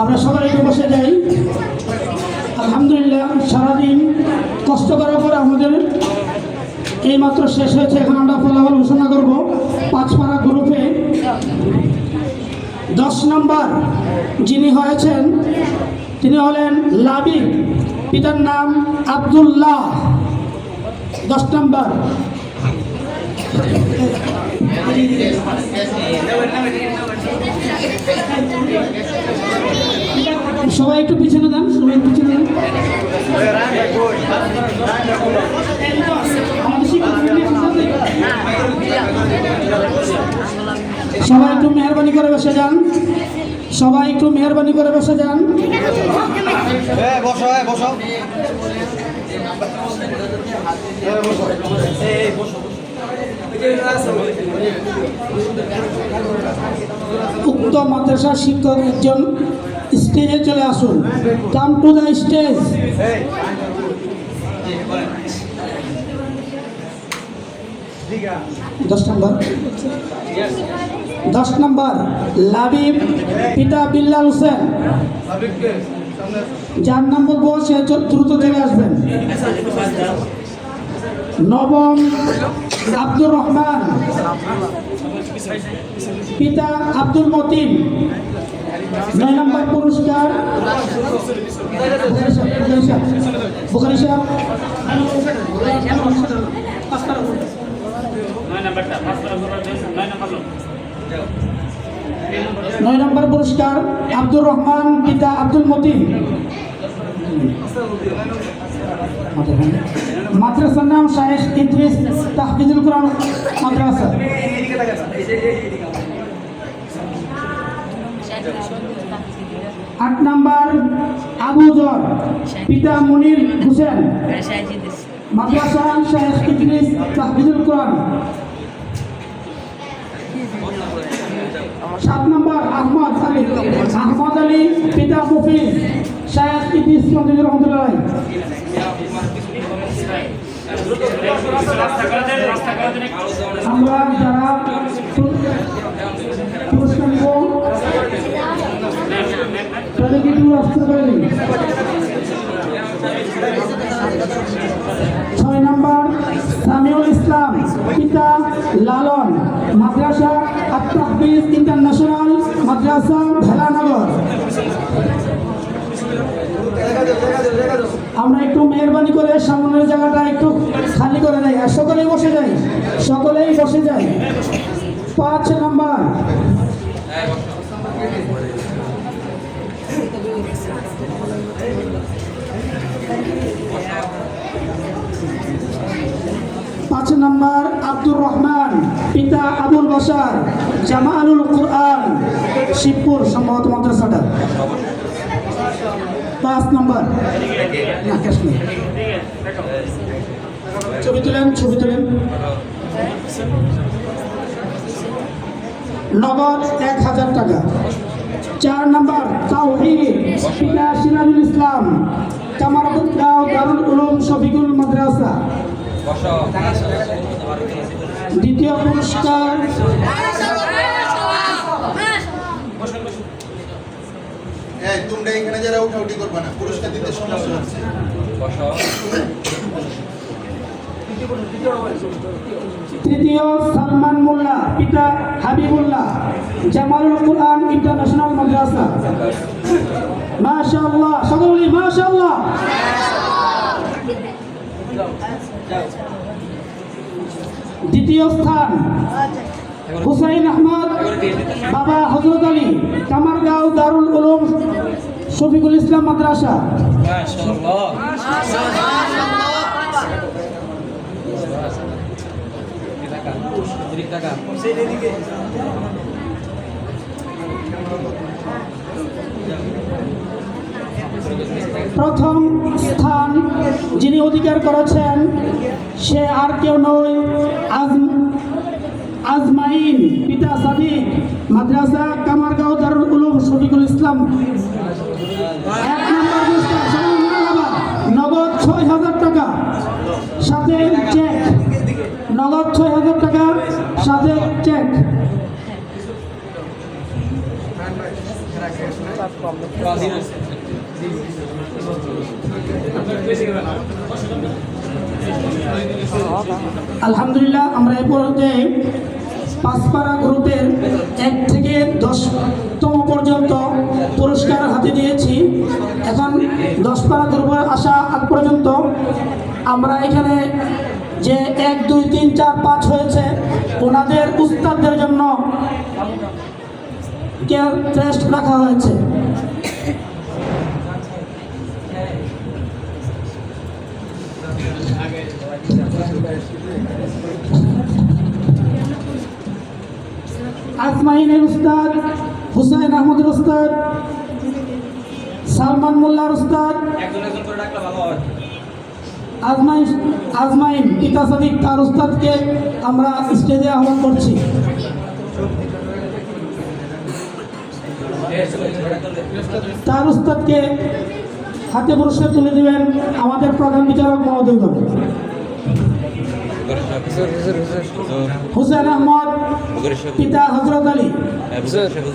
আমরা সবাই বসে যাই। আলহামদুলিল্লাহ, সারাদিন কষ্ট করার পরে আমাদের এই মাত্র শেষ হয়েছে। এখন আমরা ফলাফল ঘোষণা করব। পাঁচপাড়া গ্রুপে দশ নম্বর যিনি হয়েছেন, তিনি হলেন লাবিব। পিতার নাম আব্দুল্লাহ। দশ নম্বর সবাই একটু পিছনে দেন সবাই পিছনে আমাদের সবাই একটু মেহরবানি করে বসে যান। সবাই একটু মেহরবানি করে বসে যান। বসো বসো। উক্ত মাদ্রাসা শিক্ষক একজন স্টেজে চলে আসুন। Come to the stage. দশ নম্বর। দশ নম্বর, লাবিব পিতা বিল্লাল হোসেন। যার নাম বলব সে দ্রুত চলে আসবেন। নবম আব্দুর রহমান। পিতা আব্দুল মতিন। নয় নম্বর পুরস্কার। বুখারি সাহেব নয় নম্বর পুরস্কার আব্দুর রহমান পিতা আব্দুল মতিন। মাদ্রাসার নাম শাহেখ ইদ্রিস তাহফিজুল কোরআন মাদ্রাসা। আট নাম্বার আবু জর, পিতা মনির হোসেন, মাদ্রাসা শাহেখ ইদ্রিস তাহফিজুল কোরআন। সাত নম্বর আহমদ আলী আহমদ আলী পিতা মুফিজ শাহেখ ইদ্রিস রহমতুল্লাহ আমরা যারা পুরস্কার নিব, তাদেরকে একটু আসতে পারি ছয় নম্বর, সামিউল ইসলাম, পিতা লালন, মাদ্রাসা আত্মাফিজ ইন্টারন্যাশনাল মাদ্রাসা ভেলানগর। আমরা একটু মেহরবানি করে সামনের জায়গাটা একটু খালি করে দেয় আর সকলেই বসে যাই, সকলেই বসে যাই। পাঁচ নাম্বার। পাঁচ নম্বর, আব্দুর রহমান, পিতা আবুল বসার জামালুল কুরআন, শিবপুর সম্ভবত মাদ্রাসাটা। পাঁচ নম্বর না ক্যাশ নেই ছবি তুলেন ছবি তুলেন নগদ এক হাজার টাকা। চার নম্বর তাওহিদ পিতা সিরাজুল ইসলাম কামারুদ্দাও দারুল উলুম শফিকুল মাদ্রাসা। দ্বিতীয় পুরস্কার এই তোমরা এখানে যারা উঠাউটি করবে না পুরস্কার দিতে সমস্যা হচ্ছে। তৃতীয় সালমান মোল্লা পিতা হাবিবুল্লাহ জামালুল কুরআন ইন্টারন্যাশনাল মাদ্রাসা। মাশাআল্লাহ সকলে মাশাআল্লাহ। দ্বিতীয় স্থান হুসাইন আহমদ বাবা হজরত আলী কামারগাঁও দারুল উলুম শফিকুল ইসলাম মাদ্রাসা। প্রথম স্থান যিনি অধিকার করেছেন সে আর কেউ নয় আজম আজমাইন পিতা সাদিক মাদ্রাসা ইসলাম। এক নম্বর নগদ ছয় হাজার টাকা। সাথে চেক নগদ ছয় হাজার টাকা, সাথে চেক আলহামদুলিল্লাহ, আমরা এ পর্যায়ে পাঁচপাড়া গ্রুপের হাতে দিয়েছি। এখন দশপাড়া গ্রুপে আসা আগ পর্যন্ত আমরা এখানে যে এক, দুই, তিন, চার, পাঁচ হয়েছে, ওনাদের উস্তাদদের জন্য কেয়ার ট্রেস্ট রাখা হয়েছে। আজমাইনের উস্তাদ, হুসাইন আহমদের উস্তাদ সালমান মোল্লার উস্তাদ হয়। আজমাইন আজমাইন পিতা সাদিক তার উস্তাদকে আমরা স্টেজে আহ্বান করছি। তার উস্তাদকে হাতে পুরস্কার তুলে দেবেন আমাদের প্রধান বিচারক মহোদয়গণ হুসেন আহমদ পিতা হজরত আলী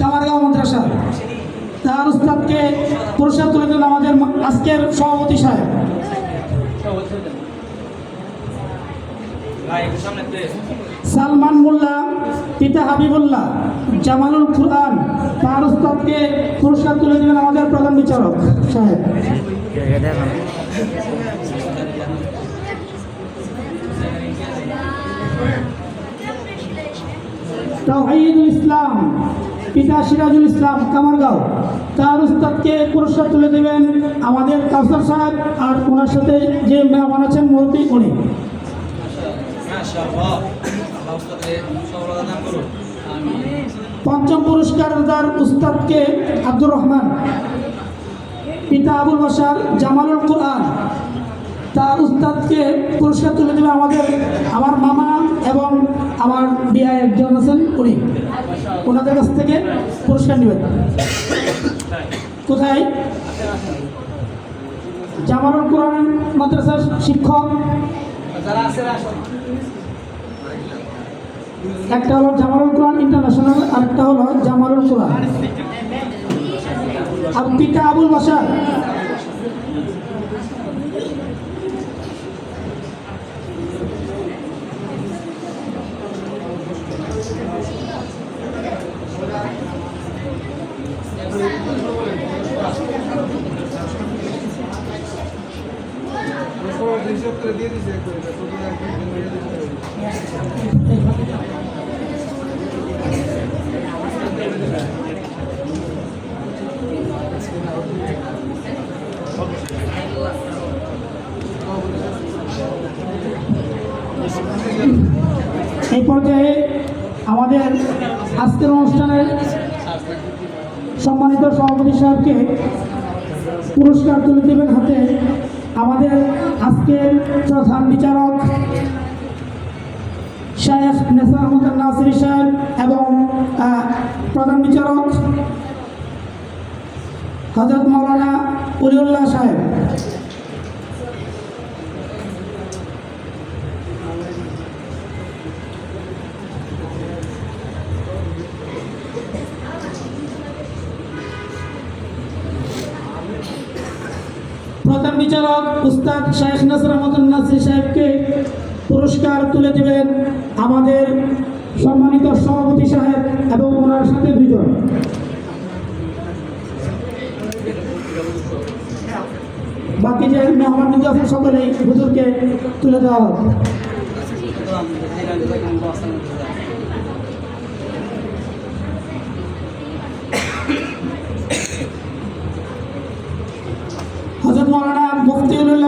কামারগাঁও মাদ্রাসা তার উস্তাদকে পুরস্কার তুলে দেন আমাদের আজকের সভাপতি সাহেব। সালমান মোল্লা, পিতা হাবিবুল্লাহ, জামালুল কুরআন তার উস্তাদকে পুরস্কার তুলে দেবেন আমাদের প্রধান বিচারক সাহেব। তাওহিদুল ইসলাম পিতা সিরাজুল ইসলাম কামারগাঁও তার উস্তাদকে পুরস্কার তুলে দেবেন আমাদের কাউসার সাহেব আর ওনার সাথে যে মেহমান আছেন মুরব্বী উনি। পঞ্চম পুরস্কার তার উস্তাদকে আব্দুর রহমান। পিতা আবুল বাসার জামালুল কোরআন তার উস্তাদকে পুরস্কার তুলে দেবে আমাদের আমার মামা আমার বিয়া একজন আছেন উনি। ওনাদের কাছ থেকে পুরস্কার নেবেন কোথায়? জামালুল কোরআন মাদ্রাসার শিক্ষক। একটা হলো জামালুল কোরআন ইন্টারন্যাশনাল আর একটা হলো জামালুল কোরআন। আর পিতা আবুল বাসার এই পর্যায়ে আমাদের আজকের অনুষ্ঠানের সম্মানিত সভাপতি সাহেবকে পুরস্কার তুলে দেবেন হাতে আমাদের আজকের প্রধান বিচারক শেখ নেসার আহমদ নাসির সাহেব এবং প্রধান বিচারক হজরত মৌলানা উলিউল্লাহ সাহেব। বিচারক উস্তাদ শেখ নাসর আহমদ নাসির সাহেবকে পুরস্কার তুলে দেবেন আমাদের সম্মানিত সভাপতি সাহেব এবং ওনার সাথে দুজন বাকি যে মেহমান আছেন, সকলেই হুজুরকে তুলে দেওয়া হবে।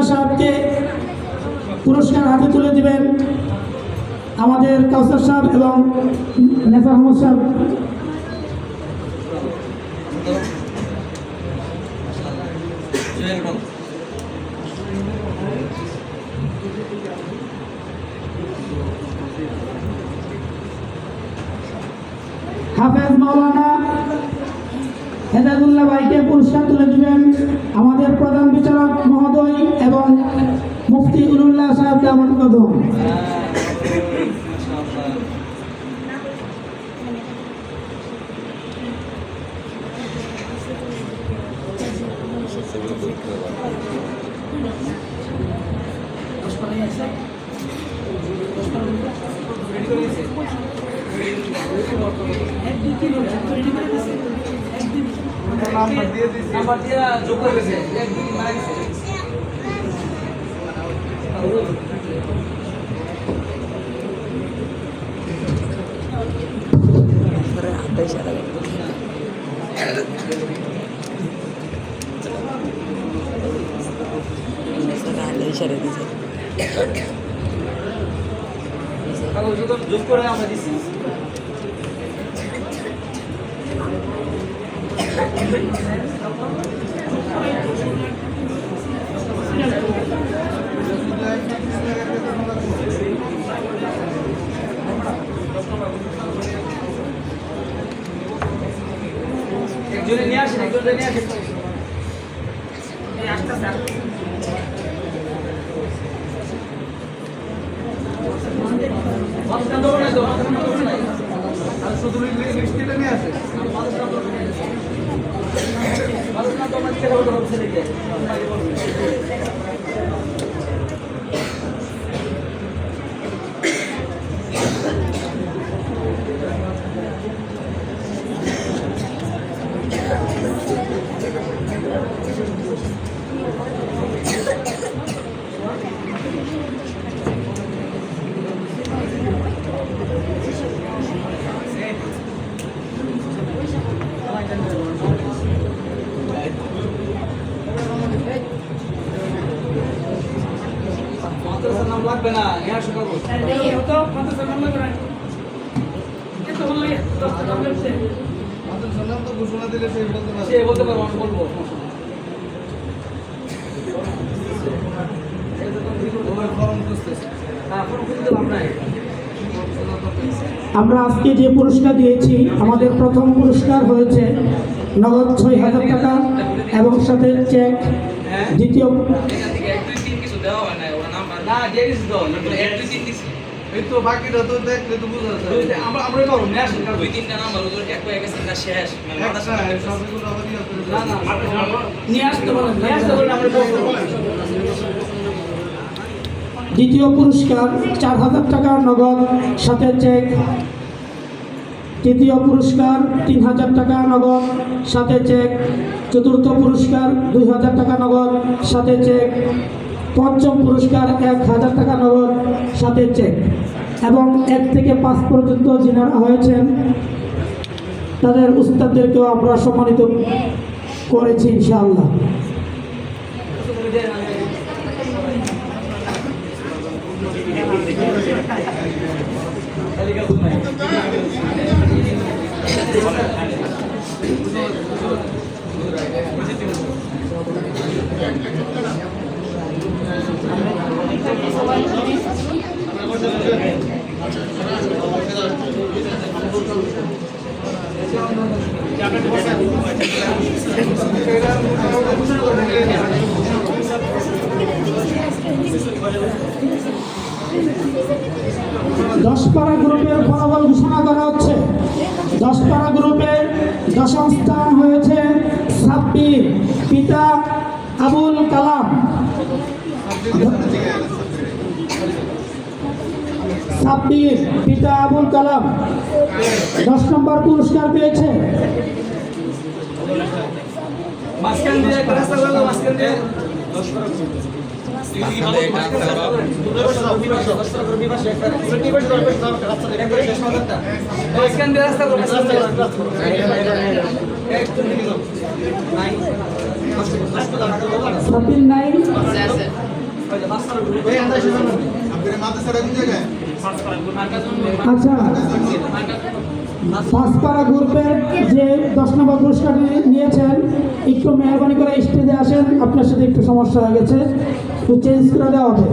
মুফতিউল্লাহ সাহেবকে পুরস্কার হাতে তুলে দিবেন আমাদের কাউসার সাহেব এবং নেতা আহমদ সাহেব। হাফেজ মাওলানা হেদায়তুল্লাহ ভাইকে পুরস্কার তুলে দিবেন আমাদের প্রধান বিচারক মহোদয় এবং মুফতি উল্লাহ সাহেব দামন কদম Thank you. নাম্বার দিয়ে যোগ করে দিছে। এক, দুই তিন মারা গেছে। ইশারা দিছে যোগ করে আমরা দিছি। একজনে নিয়ে আসেন একজনে নিয়ে আসেন এই আসতেছে আসতেছে মাঝখান দেবো না তো মাঝখান দেবো না আর শুধু মিষ্টিটা নিয়ে আসে না ছেলে হচ্ছে আমরা আজকে যে পুরস্কার দিয়েছি, আমাদের প্রথম পুরস্কার হয়েছে নগদ ছয় হাজার টাকা এবং সাথে চেক দ্বিতীয় এই তো বাকিটা তো দেখলে তো বোঝা যাচ্ছে আমরা আমরা করব নিয়ে আসেন। দুই তিনটা নাম্বার ওদের এক হয়ে গেছে না শেষ। মানে মাথা একটা সবগুলো আবার ইয়ে করে না না নিয়ে আসতে বলেন নিয়ে আসতে বলেন আমরা দ্বিতীয় পুরস্কার চার হাজার টাকা নগদ সাথে চেক। তৃতীয় পুরস্কার তিন হাজার টাকা নগদ সাথে চেক। চতুর্থ পুরস্কার দুই হাজার টাকা নগদ সাথে চেক। পঞ্চম পুরস্কার এক হাজার টাকা নগদ সাথে চেক এবং এক থেকে পাঁচ পর্যন্ত যিনারা হয়েছেন, তাদের উস্তাদদেরকেও আমরা সম্মানিত করেছি ইনশাআল্লাহ। তালিকা বুঝ নাই দশপাড়া গ্রুপের ফলাফল ঘোষণা করা সাব্বির পিতা আবুল কালাম দশ নম্বর পুরস্কার পেয়েছে মাঝখান দিয়ে একটা রাস্তা করে দাও, মাঝখান দিয়ে মাঝখান দিয়ে রাস্তা করো, মাঝখান দিয়ে। এক, তুমি কি করো? নাই। আচ্ছা পাঁচপাড়া গ্রুপের যে দশ নম্বর পুরস্কার নিয়ে- নিয়েছেন, একটু মেহরবানি করে স্টেজে আসেন, আপনার সাথে একটু সমস্যা হয়ে গেছে, একটু চেঞ্জ করে দেওয়া হবে।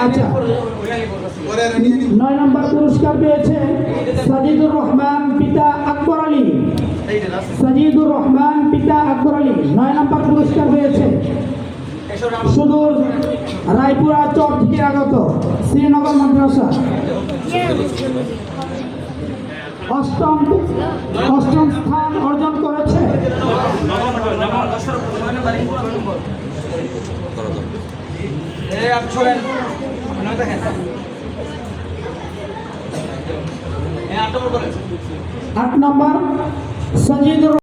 আচ্ছা নিয়ে নম্বর পুরস্কার পেয়েছে সাজিদুর রহমান পিতা আকবর আলী। সাজিদুর রহমান পিতা আকবর আলী। নয় নম্বর সুদূর রায়পুরা চর থেকে আগত শ্রীনগর মাদ্রাসা। অষ্টম অষ্টম স্থান অর্জন করেছে। আট নম্বর সজিদুর